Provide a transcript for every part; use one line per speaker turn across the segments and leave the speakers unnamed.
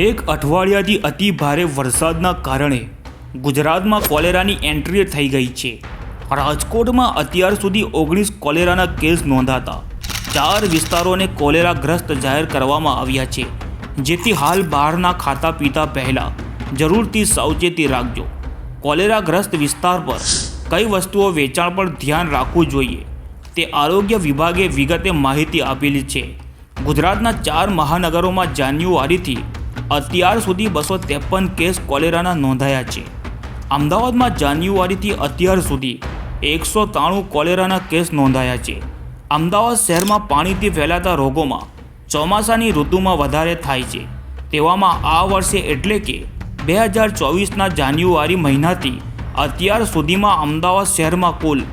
એક અઠવાડિયાથી અતિ ભારે વરસાદના કારણે ગુજરાતમાં કોલેરાની એન્ટ્રી થઈ ગઈ છે. રાજકોટમાં અત્યાર સુધી ઓગણીસ કોલેરાના કેસ નોંધાતા ચાર વિસ્તારોને કોલેરાગ્રસ્ત જાહેર કરવામાં આવ્યા છે. જેથી હાલ બહારના ખાતા પીતા પહેલાં જરૂરથી સાવચેતી રાખજો. કોલેરાગ્રસ્ત વિસ્તાર પર કઈ વસ્તુઓ વેચાણ પર ધ્યાન રાખવું જોઈએ તે આરોગ્ય વિભાગે વિગતે માહિતી આપેલી છે. ગુજરાતના ચાર મહાનગરોમાં જાન્યુઆરીથી અત્યાર સુધી બસો ત્રેપન કેસ કોલેરાના નોંધાયા છે. અમદાવાદમાં જાન્યુઆરીથી અત્યાર સુધી એકસો ત્રાણું કોલેરાના કેસ નોંધાયા છે. અમદાવાદ શહેરમાં પાણીથી ફેલાતા રોગોમાં ચોમાસાની ઋતુમાં વધારે થાય છે. તેવામાં આ વર્ષે એટલે કે બે હજાર ચોવીસના જાન્યુઆરી મહિનાથી અત્યાર સુધીમાં અમદાવાદ શહેરમાં કુલ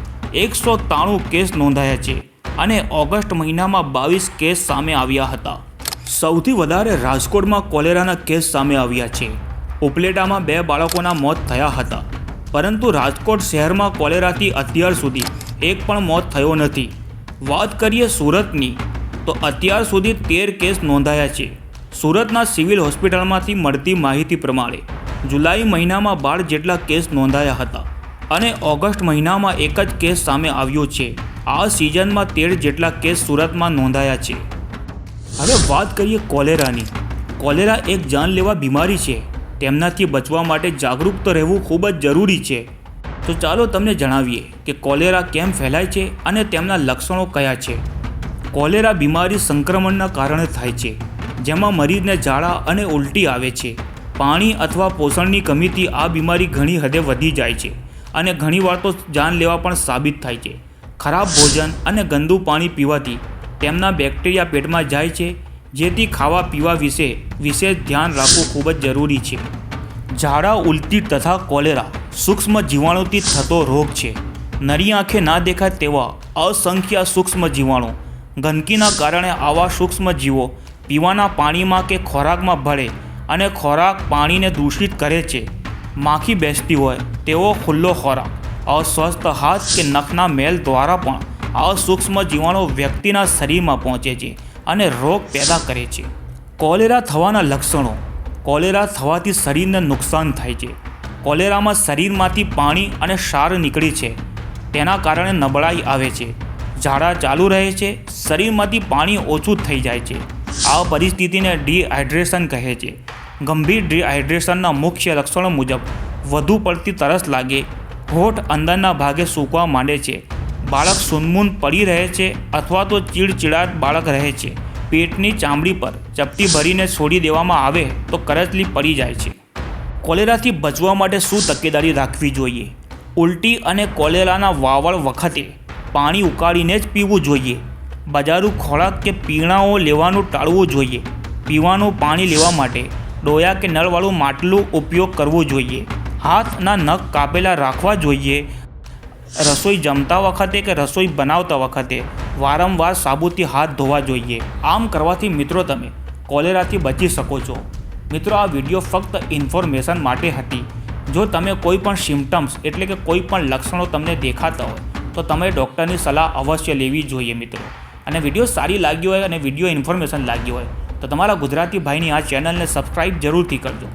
એકસો ત્રાણું કેસ નોંધાયા છે અને ઓગસ્ટ મહિનામાં બાવીસ કેસ સામે આવ્યા હતા. સૌથી વધારે રાજકોટમાં કોલેરાના કેસ સામે આવ્યા છે. ઉપલેટામાં બે બાળકોના મોત થયા હતા. પરંતુ રાજકોટ શહેરમાં કોલેરાથી અત્યાર સુધી એક પણ મોત થયો નથી. વાત કરીએ સુરતની, તો અત્યાર સુધી તેર કેસ નોંધાયા છે. સુરતના સિવિલ હોસ્પિટલમાંથી મળતી માહિતી પ્રમાણે, જુલાઈ મહિનામાં બાર જેટલા કેસ નોંધાયા હતા અને ઓગસ્ટ મહિનામાં એક જ કેસ સામે આવ્યો છે. આ સિઝનમાં તેર જેટલા કેસ સુરતમાં નોંધાયા છે. હવે વાત કરીએ કોલેરાની. કોલેરા એક જાનલેવા બીમારી છે. તેમનાથી બચવા માટે જાગૃત તો રહેવું ખૂબ જ જરૂરી છે. તો ચાલો તમને જણાવીએ કે કોલેરા કેમ ફેલાય છે અને તેમના લક્ષણો કયા છે. કોલેરા બીમારી સંક્રમણના કારણે થાય છે, જેમાં મરીઝને ઝાડા અને ઉલટી આવે છે. પાણી અથવા પોષણની કમીથી આ બીમારી ઘણી હદે વધી જાય છે અને ઘણીવાર તો જાન લેવા પણ સાબિત થાય છે. ખરાબ ભોજન અને ગંદુ પાણી પીવાથી તેમના બેક્ટેરિયા પેટમાં જાય છે, જેથી ખાવા પીવા વિશે વિશેષ ધ્યાન રાખવું ખૂબ જ જરૂરી છે. ઝાડા ઉલટી તથા કોલેરા સૂક્ષ્મ જીવાણુથી થતો રોગ છે. નરી આંખે ના દેખાય તેવા અસંખ્ય સૂક્ષ્મ જીવાણુ. ગંદકીના કારણે આવા સૂક્ષ્મ જીવો પીવાના પાણીમાં કે ખોરાકમાં ભળે અને ખોરાક પાણીને દૂષિત કરે છે. માખી બેસતી હોય તેવો ખુલ્લો ખોરાક, અસ્વસ્થ હાથ કે નખના મેલ દ્વારા પણ આ સૂક્ષ્મ જીવાણુ વ્યક્તિના શરીરમાં પહોંચે છે અને રોગ પેદા કરે છે. કોલેરા થવાના લક્ષણો. કોલેરા થવાથી શરીરને નુકસાન થાય છે. કોલેરામાં શરીરમાંથી પાણી અને ક્ષાર નીકળે છે. તેના કારણે નબળાઈ આવે છે. ઝાડા ચાલુ રહે છે. શરીરમાંથી પાણી ઓછું થઈ જાય છે. આ પરિસ્થિતિને ડિહાઇડ્રેશન કહે છે. ગંભીર ડિહાઇડ્રેશનના મુખ્ય લક્ષણો મુજબ વધુ પડતી તરસ લાગે, હોઠ અંદરના ભાગે સૂકવા માંડે છે બાળક સૂનમૂન પડી રહે છે અથવા તો ચીડચીડાટ બાળક રહે છે. પેટની ચામડી પર ચપટી ભરીને છોડી દેવામાં આવે તો કરચલી પડી જાય છે. કોલેરાથી બચવા માટે શું તકેદારી રાખવી જોઈએ? ઉલટી અને કોલેરાના વાવળ વખતે પાણી ઉકાળીને જ પીવું જોઈએ. બજારું ખોરાક કે પીણાઓ લેવાનું ટાળવું જોઈએ. પીવાનું પાણી લેવા માટે ડોયા કે નળવાળું માટલું ઉપયોગ કરવો જોઈએ. હાથના નખ કાપેલા રાખવા જોઈએ રસોઈ જમતા વખતે કે રસોઈ બનાવતા વખતે વારંવાર સાબુથી હાથ ધોવા જોઈએ. આમ કરવાથી મિત્રો તમે કોલેરાથી બચી શકો છો. મિત્રો, આ વીડિયો ફક્ત ઇન્ફોર્મેશન માટે હતી. જો તમે કોઈ પણ સિમ્ટમ્સ એટલે કે કોઈ પણ લક્ષણો તમને દેખાતા હોય, તો તમે ડૉક્ટરની સલાહ અવશ્ય લેવી જોઈએ મિત્રો. અને વીડિયો સારી લાગી હોય અને વીડિયો ઇન્ફોર્મેશન લાગી હોય, તો તમારા ગુજરાતી ભાઈની આ ચેનલને સબસ્ક્રાઈબ જરૂરથી કરજો.